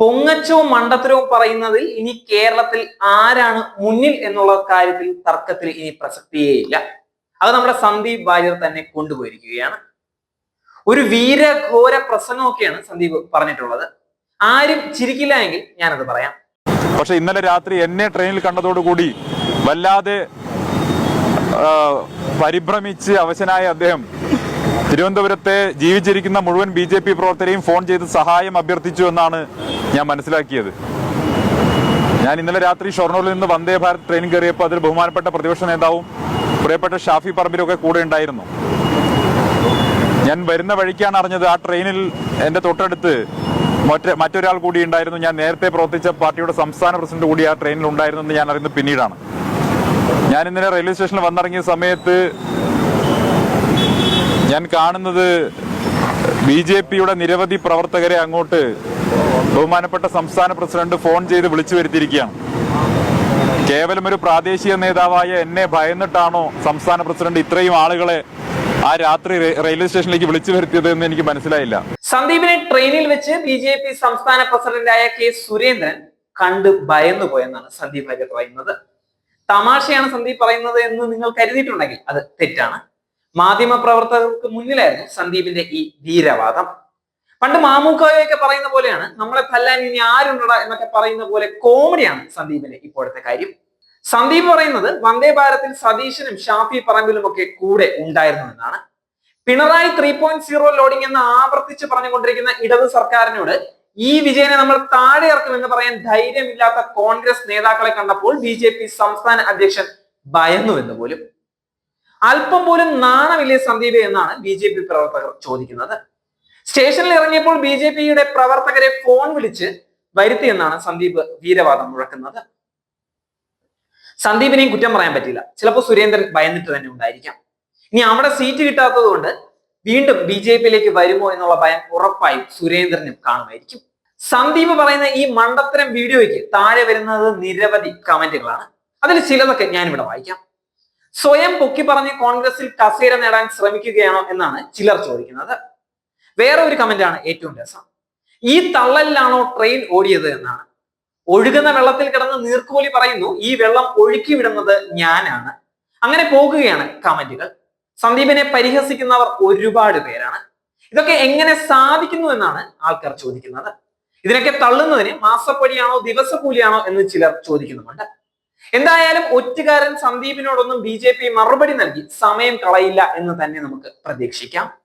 പൊങ്ങച്ചവും മണ്ടത്തരവും പറയുന്നതിൽ ഇനി കേരളത്തിൽ ആരാണ് മുന്നിൽ എന്നുള്ള കാര്യത്തിൽ തർക്കത്തിൽ ഇനി പ്രസക്തിയേയില്ല. അത് നമ്മുടെ സന്ദീപ് വാര്യർ തന്നെ കൊണ്ടുപോയിരിക്കുകയാണ്. ഒരു വീരഘോര പ്രസംഗമൊക്കെയാണ് സന്ദീപ് പറഞ്ഞിട്ടുള്ളത്. ആരും ചിരിക്കില്ല എങ്കിൽ ഞാനത് പറയാം. പക്ഷെ ഇന്നലെ രാത്രി എന്നെ ട്രെയിനിൽ കണ്ടതോടുകൂടി വല്ലാതെ പരിഭ്രമിച്ച് അവശനായ അദ്ദേഹം തിരുവനന്തപുരത്തെ ജീവിച്ചിരിക്കുന്ന മുഴുവൻ ബി ജെ പി പ്രവർത്തകരെയും ഫോൺ ചെയ്ത് സഹായം അഭ്യർത്ഥിച്ചു എന്നാണ് ഞാൻ മനസ്സിലാക്കിയത്. ഞാൻ ഇന്നലെ രാത്രി ഷൊർണൂരിൽ നിന്ന് വന്ദേ ഭാരത് ട്രെയിൻ കയറിയപ്പോൾ അതിൽ ബഹുമാനപ്പെട്ട പ്രതിപക്ഷ നേതാവും പ്രിയപ്പെട്ട ഷാഫി പറമ്പിലും ഒക്കെ കൂടെ ഉണ്ടായിരുന്നു. ഞാൻ വരുന്ന വഴിക്കാണ് അറിഞ്ഞത് ആ ട്രെയിനിൽ എന്റെ തൊട്ടടുത്ത് മറ്റേ മറ്റൊരാൾ കൂടി ഉണ്ടായിരുന്നു. ഞാൻ നേരത്തെ പ്രവർത്തിച്ച പാർട്ടിയുടെ സംസ്ഥാന പ്രസിഡന്റ് കൂടി ആ ട്രെയിനിൽ ഉണ്ടായിരുന്നു എന്ന് ഞാൻ അറിയുന്നത് പിന്നീടാണ്. ഞാൻ ഇന്നലെ റെയിൽവേ സ്റ്റേഷനിൽ വന്നിറങ്ങിയ സമയത്ത് ഞാൻ കാണുന്നത് ബി ജെ പിയുടെ നിരവധി പ്രവർത്തകരെ അങ്ങോട്ട് ബഹുമാനപ്പെട്ട സംസ്ഥാന പ്രസിഡന്റ് ഫോൺ ചെയ്ത് വിളിച്ചു വരുത്തിയിരിക്കുകയാണ്. കേവലം ഒരു പ്രാദേശിക നേതാവായ എന്നെ ഭയന്നിട്ടാണോ സംസ്ഥാന പ്രസിഡന്റ് ഇത്രയും ആളുകളെ ആ രാത്രി റെയിൽവേ സ്റ്റേഷനിലേക്ക് വിളിച്ചു വരുത്തിയത് എന്ന് എനിക്ക് മനസ്സിലായില്ല. സന്ദീപിനെ ട്രെയിനിൽ വെച്ച് ബി ജെ പി സംസ്ഥാന പ്രസിഡന്റായ കെ സുരേന്ദ്രൻ കണ്ട് ഭയന്നു പോയെന്നാണ് സന്ദീപ് പറയുന്നത്. തമാശയാണ് സന്ദീപ് പറയുന്നത് എന്ന് നിങ്ങൾ കരുതിയിട്ടുണ്ടെങ്കിൽ അത് തെറ്റാണ്. മാധ്യമ പ്രവർത്തകർക്ക് മുന്നിലായിരുന്നു സന്ദീപിന്റെ ഈ ധീരവാദം. പണ്ട് മാമൂക്കായൊക്കെ പറയുന്ന പോലെയാണ് നമ്മളെ തല്ലാൻ ഇനി ആരുണ്ടട? എന്നൊക്കെ പറയുന്ന പോലെ കോമഡിയാണ് സന്ദീപിന്റെ ഇപ്പോഴത്തെ കാര്യം. സന്ദീപ് പറയുന്നത് വന്ദേ ഭാരത്തിൽ സതീശനും ഷാഫി പറമ്പിലും ഒക്കെ കൂടെ ഉണ്ടായിരുന്നു എന്നാണ് Pinarayi three point zero loading എന്ന് ആവർത്തിച്ച് പറഞ്ഞുകൊണ്ടിരിക്കുന്ന ഇടത് സർക്കാരിനോട് ഈ വിജയനെ നമ്മൾ താഴെ ഇറക്കുമെന്ന് പറയാൻ ധൈര്യമില്ലാത്ത കോൺഗ്രസ് നേതാക്കളെ കണ്ടപ്പോൾ ബി സംസ്ഥാന അധ്യക്ഷൻ ഭയന്നു എന്ന് പോലും. അല്പം പോലും നാണമില്ലേ സന്ദീപ് എന്നാണ് ബി ജെ പി പ്രവർത്തകർ ചോദിക്കുന്നത്. സ്റ്റേഷനിൽ ഇറങ്ങിയപ്പോൾ ബി ജെ പിയുടെ പ്രവർത്തകരെ ഫോൺ വിളിച്ച് വരുത്തിയെന്നാണ് സന്ദീപ് വീരവാദം മുഴക്കുന്നത്. സന്ദീപിനെയും കുറ്റം പറയാൻ പറ്റില്ല ചിലപ്പോൾ സുരേന്ദ്രൻ ഭയന്നിട്ട് തന്നെ ഉണ്ടായിരിക്കാം. ഇനി അവിടെ സീറ്റ് കിട്ടാത്തത് കൊണ്ട് വീണ്ടും ബി ജെ പിയിലേക്ക് വരുമോ എന്നുള്ള ഭയം ഉറപ്പായും സുരേന്ദ്രനും കാണുമായിരിക്കും. സന്ദീപ് പറയുന്ന ഈ മണ്ടത്തരം വീഡിയോയ്ക്ക് താഴെ വരുന്നത് നിരവധി കമന്റുകളാണ്. അതിൽ ചിലതൊക്കെ ഞാനിവിടെ വായിക്കാം. സ്വയം പൊക്കി പറഞ്ഞ് കോൺഗ്രസിൽ കസേര നേടാൻ ശ്രമിക്കുകയാണോ എന്നാണ് ചിലർ ചോദിക്കുന്നത്. വേറെ ഒരു കമന്റാണ് ഏറ്റവും രസം. ഈ തള്ളലിലാണോ ട്രെയിൻ ഓടിയത് എന്നാണ്. ഒഴുകുന്ന വെള്ളത്തിൽ കിടന്ന് നീർക്കോലി പറയുന്നു ഈ വെള്ളം ഒഴുക്കി വിടുന്നത് ഞാനാണ്. അങ്ങനെ പോകുകയാണ് കമന്റുകൾ. സന്ദീപിനെ പരിഹസിക്കുന്നവർ ഒരുപാട് പേരാണ്. ഇതൊക്കെ എങ്ങനെ സാധിക്കുന്നു എന്നാണ് ആൾക്കാർ ചോദിക്കുന്നത്. ഇതിനൊക്കെ തള്ളുന്നതിന് മാസപ്പടിയാണോ ദിവസക്കൂലിയാണോ എന്ന് ചിലർ ചോദിക്കുന്നുമുണ്ട്. എന്തായാലും ഒറ്റുകാരൻ സന്ദീപിനോടൊന്നും ബി മറുപടി നൽകി സമയം കളയില്ല എന്ന് തന്നെ നമുക്ക് പ്രതീക്ഷിക്കാം.